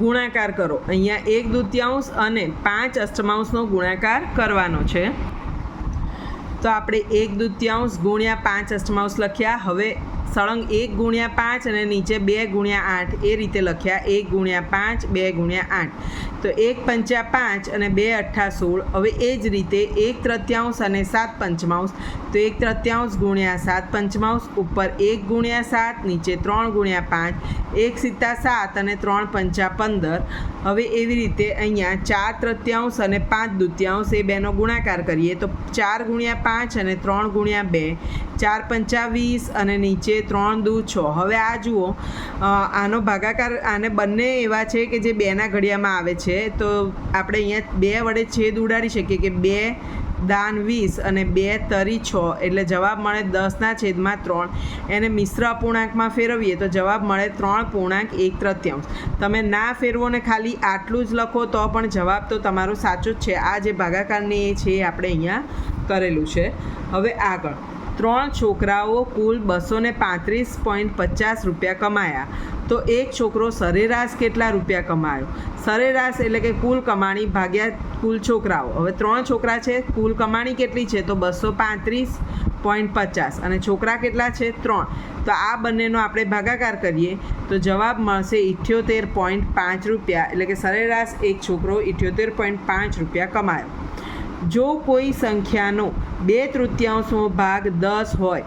ગુણાકાર કરો. અહીંયા એક દૂત્યાંશ અને પાંચ અષ્ટમાંશનો ગુણાકાર કરવાનો છે. તો આપણે એક દૂત્યાંશ ગુણ્યા પાંચ અષ્ટમાંશ લખ્યા. હવે સળંગ એક ગુણ્યા પાંચ અને નીચે બે ગુણ્યા આઠ. એ રીતે લખ્યા એક ગુણ્યા પાંચ, બે ગુણ્યા આઠ. તો એક પંચા પાંચ અને બે અઠ્ઠા સોળ. હવે એ જ રીતે એક તૃત્યાંશ અને સાત પંચમાંશ. તો એક તૃત્યાંશ ગુણ્યા સાત પંચમાંશ, ઉપર એક ગુણ્યા સાત, નીચે ત્રણ ગુણ્યા પાંચ, એક સિત્તા સાત અને ત્રણ પંચા પંદર. હવે એવી રીતે અહીંયા ચાર તૃત્યાંશ અને પાંચ દૂત્યાંશ એ બેનો ગુણાકાર કરીએ તો ચાર ગુણ્યા પાંચ અને ત્રણ ગુણ્યા બે. ચાર પંચા વીસ અને નીચે ત્રણ દુ છ. હવે આ જુઓ આનો ભાગાકાર, આને બંને એવા છે કે જે બેના ઘડિયામાં આવે છે. તો આપણે અહીંયા બે વડે છેદ ઉડાડી શકીએ કે બે દાન વીસ અને બે તરી છ. એટલે જવાબ મળે દસના છેદમાં ત્રણ. એને મિશ્ર અપૂર્ણાંકમાં ફેરવીએ તો જવાબ મળે ત્રણ પૂર્ણાંક એક તૃતીયાંશ. તમે ના ફેરવો ને ખાલી આટલું જ લખો તો પણ જવાબ તો તમારો સાચો જ છે. આ જે ભાગાકારની એ છે એ આપણે અહીંયા કરેલું છે. હવે આગળ. ત્રણ છોકરાઓ કુલ બસો ને પાંત્રીસ પોઈન્ટ પચાસ રૂપિયા કમાયા. તો એક છોકરો સરેરાશ કેટલા રૂપિયા કમાયો? સરેરાશ એટલે કે કુલ કમાણી ભાગ્યા કુલ છોકરાઓ. હવે ત્રણ છોકરા છે, કુલ કમાણી કેટલી છે? તો બસો પાંત્રીસ પોઈન્ટ પચાસ. અને છોકરા કેટલા છે? ત્રણ. તો આ બંનેનો આપણે ભાગાકાર કરીએ, તો જવાબ મળશે ઇઠ્યોતેર પોઈન્ટ પાંચ રૂપિયા. એટલે કે સરેરાશ એક છોકરો ઇઠ્યોતેર પોઈન્ટ પાંચ રૂપિયા કમાયો. જો કોઈ સંખ્યાનો બે તૃતીયાંશનો ભાગ દસ હોય,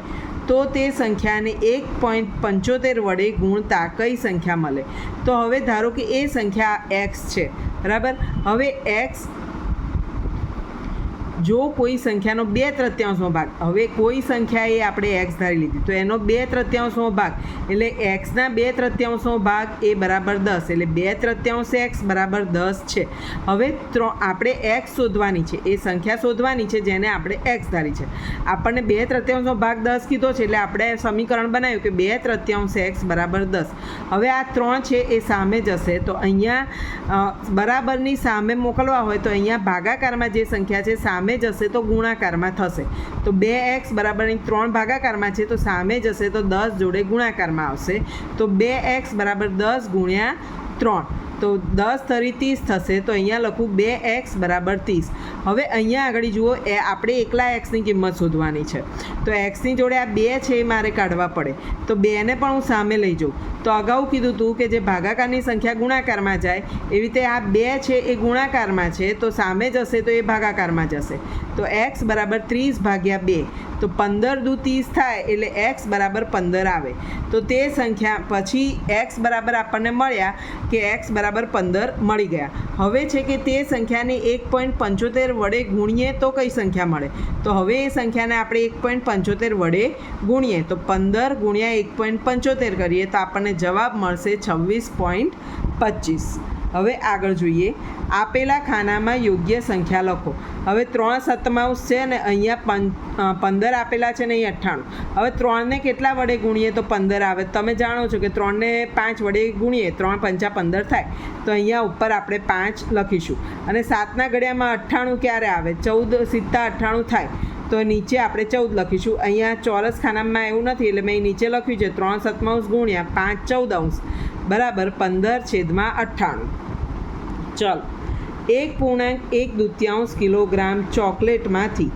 તો તે સંખ્યાને એક પોઈન્ટ પંચોતેર વડે ગુણતા કઈ સંખ્યા મળે. તો હવે ધારો કે એ સંખ્યા એક્સ છે, બરાબર? હવે એક્સ જો કોઈ સંખ્યાનો બે તૃત્યાંશનો ભાગ, હવે કોઈ સંખ્યાએ આપણે એક્સ ધારી લીધી, તો એનો બે તૃત્યાંશનો ભાગ, એટલે એક્સના બે તૃત્યાંશનો ભાગ એ બરાબર દસ, એટલે બે તૃત્યાંશ એક્સ બરાબર દસ છે. હવે ત્રણ, આપણે એક્સ શોધવાની છે, એ સંખ્યા શોધવાની છે જેને આપણે એક્સ ધારી છે. આપણને બે તૃત્યાંશનો ભાગ દસ કીધો છે, એટલે આપણે સમીકરણ બનાવ્યું કે બે તૃત્યાંશ એક્સ બરાબર દસ. હવે આ ત્રણ છે, એ સામે જશે, તો અહીંયા બરાબરની સામે મોકલવા હોય તો અહીંયા ભાગાકારમાં જે સંખ્યા છે, સામે જશે તો ગુણાકારમાં થશે. તો બે એક્સ બરાબરની ત્રણ ભાગાકારમાં છે તો સામે જશે તો દસ જોડે ગુણાકારમાં આવશે. તો બે એક્સ બરાબર દસ ગુણ્યા ત્રણ. તો દસ તરી ત્રીસ થશે, તો અહીંયા લખું બે એક્સ બરાબર ત્રીસ. હવે અહીંયા આગળ જુઓ, એ આપણે એકલા એક્સની કિંમત શોધવાની છે. તો એક્સની જોડે આ બે છે એ મારે કાઢવા પડે. તો બેને પણ હું સામે લઈ જાઉં. તો અગાઉ કીધું હતું કે જે ભાગાકારની સંખ્યા ગુણાકારમાં જાય, એવી રીતે આ બે છે એ ગુણાકારમાં છે, તો સામે જશે તો એ ભાગાકારમાં જશે તો એક્સ બરાબર ત્રીસ ભાગ્યા બે. તો પંદર દુ ત્રીસ થાય એટલે એક્સ બરાબર પંદર આવે. તો તે સંખ્યા પછી એક્સ બરાબર આપણને મળ્યા કે એક્સ બરાબર પંદર મળી ગયા. હવે છે કે તે સંખ્યાને એક પોઈન્ટ પંચોતેર વડે ગુણીએ તો કઈ સંખ્યા મળે? તો હવે એ સંખ્યાને આપણે એક પોઈન્ટ પંચોતેર વડે ગુણીએ. તો પંદર ગુણ્યા એક પોઈન્ટ પંચોતેર કરીએ તો આપણને જવાબ મળશે છવ્વીસ પોઈન્ટ પચીસ. હવે આગળ જોઈએ. આપેલા ખાનામાં યોગ્ય સંખ્યા લખો. હવે ત્રણ સત્તામાંશ છે ને અહીંયા પં પંદર આપેલા છે ને અહીં અઠ્ઠાણું. હવે ત્રણને કેટલા વડે ગુણીએ તો પંદર આવે? તમે જાણો છો કે ત્રણને પાંચ વડે ગુણીએ, ત્રણ પંચા પંદર થાય. તો અહીંયા ઉપર આપણે પાંચ લખીશું. અને સાતના ઘડિયામાં અઠ્ઠાણું ક્યારે આવે? ચૌદ સિત્તા અઠ્ઠાણું થાય. તો નીચે આપણે ચૌદ લખીશું. અહીંયા ચોરસ ખાનામાં એવું નથી, એટલે મેં નીચે લખ્યું છે. ત્રણ સત્તાંશ ગુણ્યા પાંચ ચૌદ અંશ. બરાબર પંદર છેદમાં અઠ્ઠાણું. ચલો. એક પૂર્ણાંક એક દૂત્યાંશ કિલોગ્રામ ચોકલેટમાંથી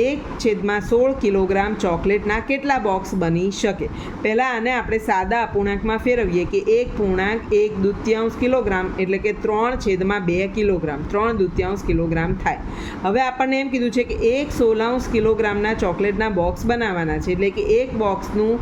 એક છેદમાં સોળ કિલોગ્રામ ચોકલેટના કેટલા બોક્સ બની શકે? પહેલાં આને આપણે સાદા અપૂર્ણાંકમાં ફેરવીએ કે એક પૂર્ણાંક એક દૂત્યાંશ કિલોગ્રામ એટલે કે ત્રણ છેદમાં બે કિલોગ્રામ, ત્રણ દૂત્યાંશ કિલોગ્રામ થાય. હવે આપણને એમ કીધું છે કે એક સોલાંશ કિલોગ્રામના ચોકલેટના બોક્સ બનાવવાના છે એટલે કે એક બોક્સનું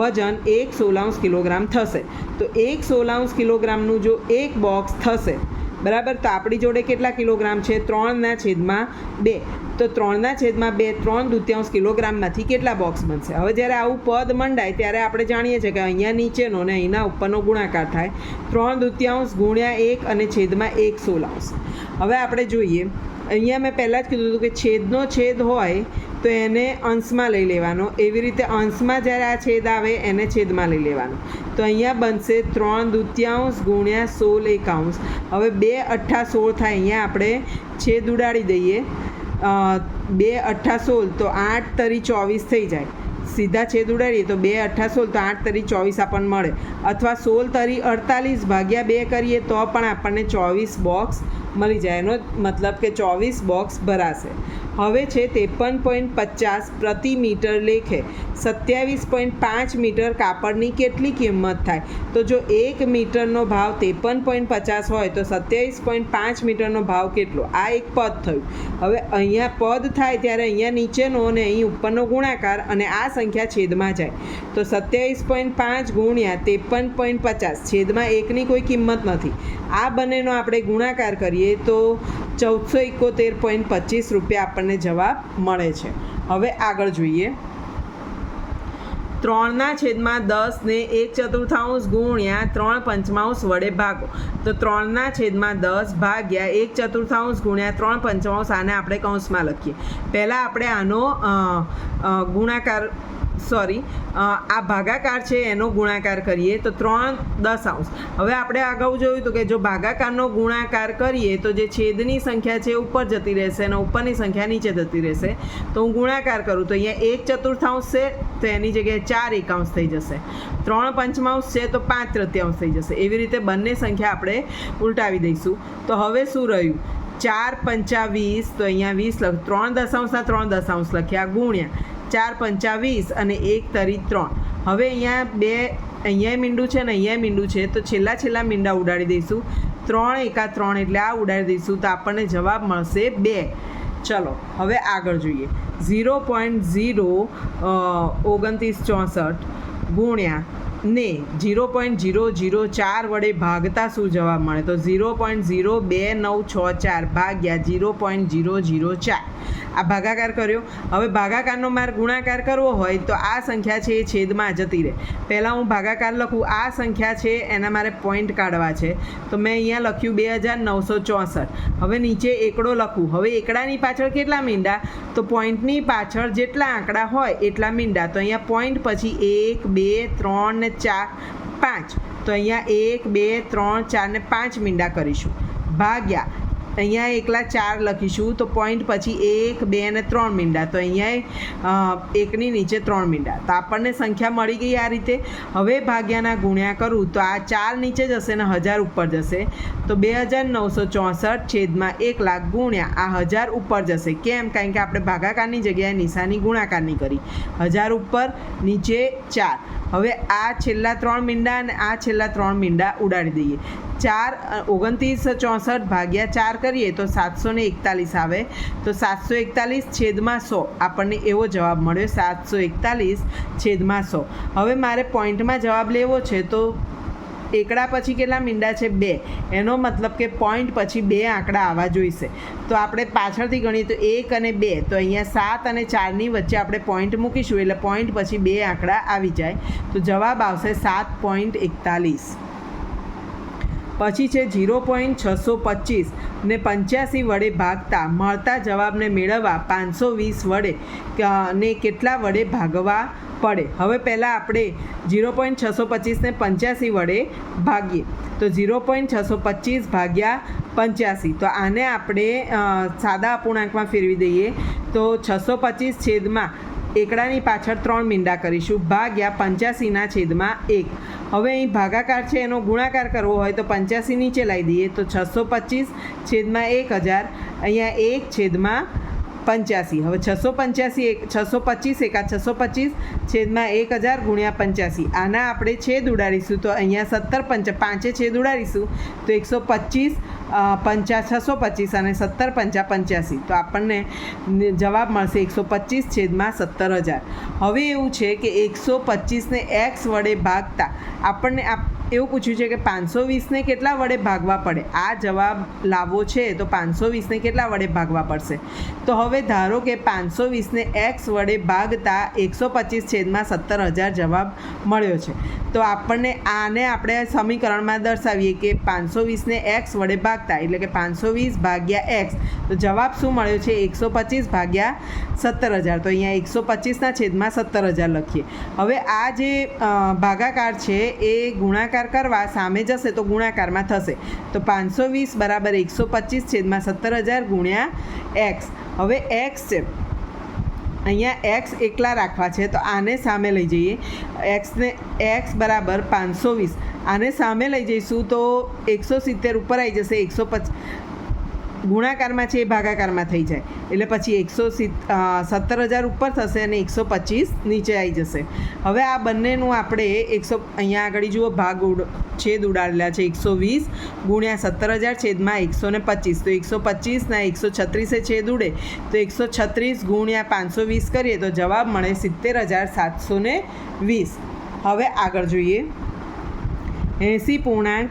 વજન એક સોલાંશ કિલોગ્રામ થશે. તો એક સોલાંશ કિલોગ્રામનું જો એક બોક્સ થશે, બરાબર? તો આપણી જોડે કેટલા કિલોગ્રામ છે? ત્રણના છેદમાં બે. તો ત્રણના છેદમાં બે, ત્રણ દૂત્યાંશ કિલોગ્રામમાંથી કેટલા બોક્સ બનશે? હવે જ્યારે આવું પદ મંડાય, ત્યારે આપણે જાણીએ છીએ કે અહીંયા નીચેનો ને અહીંના ઉપરનો ગુણાકાર થાય. ત્રણ દૂત્યાંશ ગુણ્યા એક અને છેદમાં એક સોલાંશ હવે આપણે જોઈએ. અહીંયા મેં પહેલાં જ કીધું હતું કે છેદનો છેદ હોય, તો એને અંશમાં લઈ લેવાનો. એવી રીતે અંશમાં જ્યારે આ છેદ આવે, એને છેદમાં લઈ લેવાનો. તો અહીંયા બનશે ત્રણ દૂત્યાંશ ગુણ્યા સોળ એકાંશ. હવે બે અઠ્ઠા સોળ થાય, અહીંયા આપણે છેદ ઉડાડી દઈએ. બે અઠ્ઠા સોળ તો આઠ તરી ચોવીસ થઈ જાય. સીધા છેદ ઉડાડીએ તો બે અઠ્ઠા સોળ તો આઠ તરી ચોવીસ આપણને મળે. અથવા સોળ તરી અડતાલીસ ભાગ્યા બે કરીએ તો પણ આપણને ચોવીસ બોક્સ મળી જાય. એનો મતલબ કે ચોવીસ બોક્સ ભરાશે. હવે છે ત્રેપન પોઈન્ટ પચાસ પ્રતિ મીટર લેખે. સત્યાવીસ પોઈન્ટ પાંચ મીટર કાપડની કેટલી કિંમત થાય? તો જો એક મીટરનો ભાવ ત્રેપન પોઈન્ટ પચાસ હોય, તો સત્યાવીસ પોઈન્ટ પાંચ મીટરનો ભાવ કેટલો? આ એક પદ થયું. હવે અહીંયા પદ થાય ત્યારે અહીંયા નીચેનો અને અહીં ઉપરનો ગુણાકાર અને આ સંખ્યા છેદમાં જાય. તો સત્યાવીસ પોઈન્ટ પાંચ ગુણ્યા ત્રેપન પોઈન્ટ પચાસ, છેદમાં એકની કોઈ કિંમત નથી. આ બંનેનો આપણે ગુણાકાર કરીએ તો ચૌદસો એકોતેર પોઈન્ટ પચીસ રૂપિયા આપણને જવાબ મળે છે. હવે આગળ જોઈએ. ત્રણના છેદમાં દસને એક ચતુર્થાંશ ગુણ્યા ત્રણ પંચમાંશ વડે ભાગો. તો ત્રણના છેદમાં દસ ભાગ્યા એક ચતુર્થાંશ ગુણ્યા ત્રણ પંચમાંશ આને આપણે કૌંસમાં લખીએ. પહેલાં આપણે આનો ગુણાકાર સોરી આ ભાગાકાર છે, એનો ગુણાકાર કરીએ તો ત્રણ દશાંશ હવે આપણે અગાઉ જોયું હતું કે જો ભાગાકારનો ગુણાકાર કરીએ તો જે છેદની સંખ્યા છે ઉપર જતી રહેશે અને ઉપરની સંખ્યા નીચે જતી રહેશે. તો હું ગુણાકાર કરું તો અહીંયા એક ચતુર્થાંશ છે, તો એની જગ્યાએ ચાર એકાંશ થઈ જશે. ત્રણ પંચમાંશ છે, તો પાંચ તૃતીયાંશ થઈ જશે. એવી રીતે બંને સંખ્યા આપણે ઉલટાવી દઈશું. તો હવે શું રહ્યું? ચાર પંચા વીસ, તો અહીંયા વીસ લખ, ત્રણ દશાંશના ત્રણ દશાંશ લખ્યા ગુણ્યા. ચાર પંચા વીસ અને એક તરી ત્રણ. હવે અહીંયા બે, અહીંયા મીંડું છે ને અહીંયા મીંડું છે, તો છેલ્લા છેલ્લા મીંડા ઉડાડી દઈશું. ત્રણ એકા ત્રણ એટલે આ ઉડાડી દઈશું, તો આપણને જવાબ મળશે બે. ચલો, હવે આગળ જોઈએ. ઝીરો પોઈન્ટ ઝીરો ઓગણત્રીસ ચોસઠ ગુણ્યા ને જીરો પોઈન્ટ ઝીરો જીરો ચાર વડે ભાગતા શું જવાબ મળે? તો ઝીરો પોઈન્ટ ઝીરો બે નવ છ ચાર ભાગ્યા ઝીરો પોઈન્ટ ઝીરો ઝીરો ચાર. આ ભાગાકાર કર્યો. હવે ભાગાકારનો માર્ગ ગુણાકાર કરવો હોય તો આ સંખ્યા છે એ છેદમાં જતી રહે. પહેલાં હું ભાગાકાર લખું. આ સંખ્યા છે એના મારે પોઈન્ટ કાઢવા છે. તો મેં અહીંયા લખ્યું બે હજાર નવસો ચોસઠ. હવે નીચે એકડો લખું. હવે એકડાની પાછળ કેટલા મીંડા? તો પોઈન્ટની પાછળ જેટલા આંકડા હોય એટલા મીંડા. તો અહીંયા પોઈન્ટ પછી એક, બે, ત્રણ ને ચાર, પાંચ. તો અહીંયા એક, બે, ત્રણ, ચાર ને પાંચ મીંડા કરીશું. ભાગ્યા. અહીંયા એકલા ચાર લખીશું, તો પોઈન્ટ પછી એક, બે અને ત્રણ મીંડા. તો અહીંયા એકની નીચે ત્રણ મીંડા. તો આપણને સંખ્યા મળી ગઈ આ રીતે. હવે ભાગ્યાના ગુણ્યા કરું, તો આ ચાર નીચે જશે ને હજાર ઉપર જશે. તો બે હજાર નવસો ચોસઠ છેદમાં એક લાખ ગુણ્યા. આ હજાર ઉપર જશે. કેમ? કારણ કે આપણે ભાગાકારની જગ્યાએ નિશાની ગુણાકારની કરી. હજાર ઉપર, નીચે ચાર. હવે આ છેલ્લા ત્રણ મીંડા અને આ છેલ્લા ત્રણ મીંડા ઉડાડી દઈએ. ચાર ઓગણત્રીસ ચોસઠ ભાગ્યા ચાર કરીએ તો સાતસો ને એકતાલીસ આવે. તો સાતસો એકતાલીસ છેદમાં સો. આપણને એવો જવાબ મળ્યો, સાતસો એકતાલીસ છેદમાં સો. હવે મારે પોઈન્ટમાં જવાબ લેવો છે તો એકડા પછી કેટલા મીંડા છે? બે. એનો મતલબ કે પોઈન્ટ પછી બે આંકડા આવવા જોઈશે. તો આપણે પાછળથી ગણીએ તો એક અને બે. તો અહીંયા સાત અને ચારની વચ્ચે આપણે પોઈન્ટ મૂકીશું એટલે પોઈન્ટ પછી બે આંકડા આવી જાય. તો જવાબ આવશે સાત પોઈન્ટ એકતાલીસ. પછી છે ઝીરો પોઈન્ટ છસો પચીસ ને પંચ્યાસી વડે ભાગતા. મળતા જવાબને મેળવવા પાંચસો વીસ વડે ને કેટલા વડે ભાગવા પડે? હવે પહેલાં આપણે ઝીરો પોઈન્ટ છસો પચીસને પંચ્યાસી વડે ભાગીએ. તો ઝીરો પોઈન્ટ છસો પચીસ ભાગ્યા પંચ્યાસી. તો આને આપણે સાદા અપૂર્ણાંકમાં ફેરવી દઈએ. તો છસો પચીસ છેદમાં એકડાની પાછળ ત્રણ મીંડા કરીશું. ભાગ્યા પંચ્યાસીના છેદમાં એક. હવે અહીં ભાગાકાર છે, એનો ગુણાકાર કરવો હોય તો પંચ્યાસી નીચે લાવી દઈએ તો છસો પચીસ છેદમાં એક હજાર. અહીંયા એક છેદમાં પંચ્યાસી. હવે છસો પંચ્યાસી એક, છસો પચીસ એકા છસો પચીસ છેદમાં એક હજાર ગુણ્યા પંચ્યાસી. આના આપણે છેદ ઉડાડીશું તો અહીંયા સત્તર પંચ, પાંચે છેદ ઉડાડીશું તો એકસો પચીસ પંચા છસો પચીસ અને સત્તર પંચા પંચ્યાસી. તો આપણને જવાબ મળશે એકસો પચીસ છેદમાં સત્તર હજાર. હવે એવું છે કે એકસો પચીસને એક્સ વડે ભાગતા આપણને આપ એવું પૂછ્યું છે કે પાંચસો વીસને કેટલા વડે ભાગવા પડે? આ જવાબ લાવવો છે તો પાંચસો વીસને કેટલા વડે ભાગવા પડશે? તો હવે ધારો કે પાંચસો વીસને એક્સ વડે ભાગતા એકસો પચીસ છેદમાં સત્તર હજાર જવાબ મળ્યો છે. તો આપણને આને આપણે સમીકરણમાં દર્શાવીએ કે પાંચસો વીસને એક્સ વડે ભાગતા, એટલે કે પાંચસો વીસ ભાગ્યા એક્સ. તો જવાબ શું મળ્યો છે? એકસો પચીસ ભાગ્યા સત્તર હજાર. તો અહીંયા એકસો પચીસના છેદમાં સત્તર હજાર લખીએ. હવે આ જે ભાગાકાર છે એ ગુણાકાર કરવા સામે જશે તો ગુણાકારમાં થશે. તો પાંચસો વીસ બરાબર એકસો પચીસ છેદમાં સત્તર હજાર ગુણ્યા એક્સ. હવે એક્સ છે. અહીંયા એક્સ એકલા રાખવા છે. તો આને સામે લઈ જઈએ. એક્સને એક્સ બરાબર પાંચસો વીસ. આને સામે લઈ જઈશું તો એકસો સિત્તેર ઉપર આવી જશે. એકસો પચ ગુણાકારમાં છે એ ભાગાકારમાં થઈ જાય. એટલે પછી એકસો સત્તર હજાર ઉપર થશે અને એકસો પચીસ નીચે આવી જશે. હવે આ બંનેનું આપણે એકસો, અહીંયા આગળ જુઓ, ભાગ ઉડ, છેદ ઉડાડેલા છે એકસો વીસ ગુણ્યા સત્તર હજાર છેદમાં એકસો ને પચીસ. તો એકસો પચીસના એકસો છત્રીસે છેદ ઉડે. તો એકસો છત્રીસ ગુણ્યા પાંચસો વીસ કરીએ તો જવાબ મળે સિત્તેર હજાર સાતસો વીસ. હવે આગળ જોઈએ. એંસી પૂર્ણાંક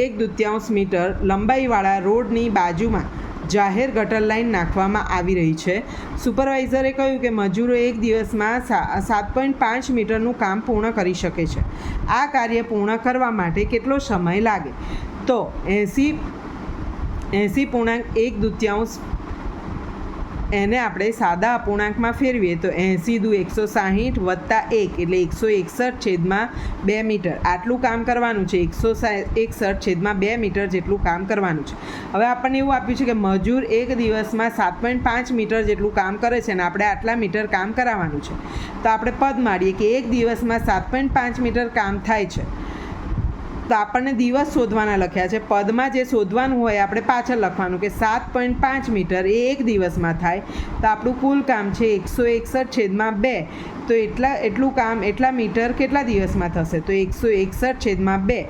એક દુત્યાંશ મીટર લંબાઈવાળા રોડની બાજુમાં જાહેર ગટર લાઈન નાખવામાં આવી રહી છે. સુપરવાઇઝરે કહ્યું કે મજૂરો એક દિવસમાં સાત પોઈન્ટ પાંચ મીટરનું કામ પૂર્ણ કરી શકે છે. આ કાર્ય પૂર્ણ કરવા માટે કેટલો સમય લાગે? તો એંસી એંસી પૂર્ણાંક એક દુત્યાંશ એને આપણે સાદા અપૂર્ણાંકમાં ફેરવીએ તો એંસી દુ એકસો સાહીઠ વત્તા એક એટલે એકસો એકસઠ છેદમાં બે મીટર. આટલું કામ કરવાનું છે. એકસો એકસઠ છેદમાં બે મીટર જેટલું કામ કરવાનું છે. હવે આપણને એવું આપ્યું છે કે મજૂર એક દિવસમાં સાત પોઈન્ટ પાંચ મીટર જેટલું કામ કરે છે અને આપણે આટલા મીટર કામ કરાવવાનું છે. તો આપણે પદ મારીએ કે એક દિવસમાં સાત પોઈન્ટ પાંચ મીટર કામ થાય છે. તો આપણને દિવસ શોધવાના લખ્યા છે. પદમાં જે શોધવાનું હોય, આપણે પાછળ લખવાનું કે સાત પોઈન્ટ પાંચ મીટર એ એક દિવસમાં થાય. તો આપણું કુલ કામ છે એકસો એકસઠ છેદમાં બે. તો એટલા, એટલું કામ, એટલા મીટર કેટલા દિવસમાં થશે? તો એકસો એકસઠ છેદમાં બે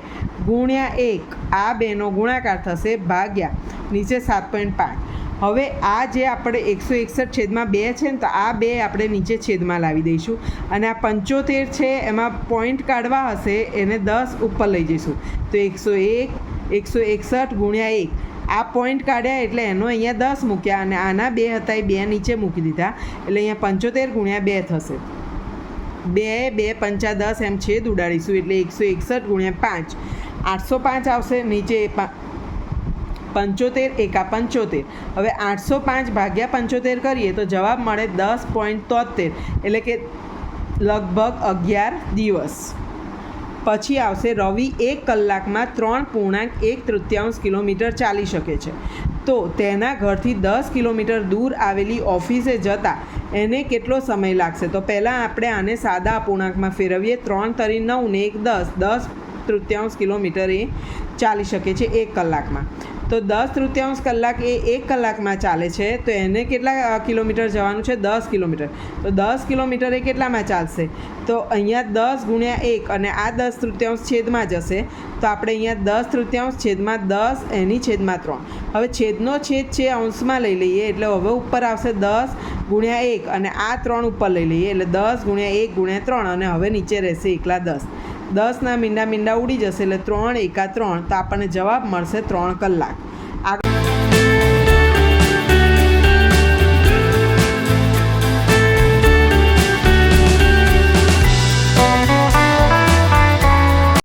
ગુણ્યા એક. આ બેનો ગુણાકાર થશે ભાગ્યા. નીચે સાત પોઈન્ટ પાંચ. હવે આ જે આપણે એકસો એકસઠ છેદમાં બે છે ને, તો આ બે આપણે નીચે છેદમાં લાવી દઈશું. અને આ પંચોતેર છે, એમાં પોઈન્ટ કાઢવા હશે, એને દસ ઉપર લઈ જઈશું. તો એકસો એક, એકસો એકસઠ ગુણ્યા એક. આ પોઈન્ટ કાઢ્યા એટલે એનો અહીંયા દસ મૂક્યા અને આના બે હતા એ બે નીચે મૂકી દીધા. એટલે અહીંયા પંચોતેર ગુણ્યા બે થશે. બે બે, પંચા દસ એમ છેદ ઉડાડીશું એટલે એકસો એકસઠ ગુણ્યા પાંચ. આઠસો પાંચ આવશે, નીચે પા- પંચોતેર એકા પંચોતેર. હવે આઠસો પાંચ ભાગ્યા પંચોતેર કરીએ તો જવાબ મળે દસ પોઈન્ટ તોતેર એટલે કે લગભગ અગિયાર દિવસ. પછી આવશે રવિ એક કલાકમાં ત્રણ પૂર્ણાંક એક તૃતીયાંશ કિલોમીટર ચાલી શકે છે. તો તેના ઘરથી દસ કિલોમીટર દૂર આવેલી ઓફિસે જતાં એને કેટલો સમય લાગશે? તો પહેલાં આપણે આને સાદા અપૂર્ણાંકમાં ફેરવીએ. ત્રણ તરી નવ ને એક દસ. દસ તૃતીયાંશ કિલોમીટર એ ચાલી શકે છે એક કલાકમાં. તો દસ તૃતીયાંશ કલાક એ એક કલાકમાં ચાલે છે. તો એને કેટલા કિલોમીટર જવાનું છે? દસ કિલોમીટર. તો દસ કિલોમીટર એ કેટલામાં ચાલશે? તો અહીંયા દસ ગુણ્યા એક અને આ દસ તૃતીયાંશ છેદમાં જશે. તો આપણે અહીંયા દસ તૃતીયાંશ છેદમાં દસ, એની છેદમાં ત્રણ. હવે છેદનો છેદ છે અંશમાં લઈ લઈએ, એટલે હવે ઉપર આવશે દસ ગુણ્યા એક અને આ ત્રણ ઉપર લઈ લઈએ, એટલે દસ ગુણ્યા એક ગુણ્યા ત્રણ અને હવે નીચે રહેશે એકલા દસ. દસના મીંડા મીંડા ઉડી જશે એટલે ત્રણ એકા ત્રણ, તો આપણને જવાબ મળશે ત્રણ કલાક. આગળ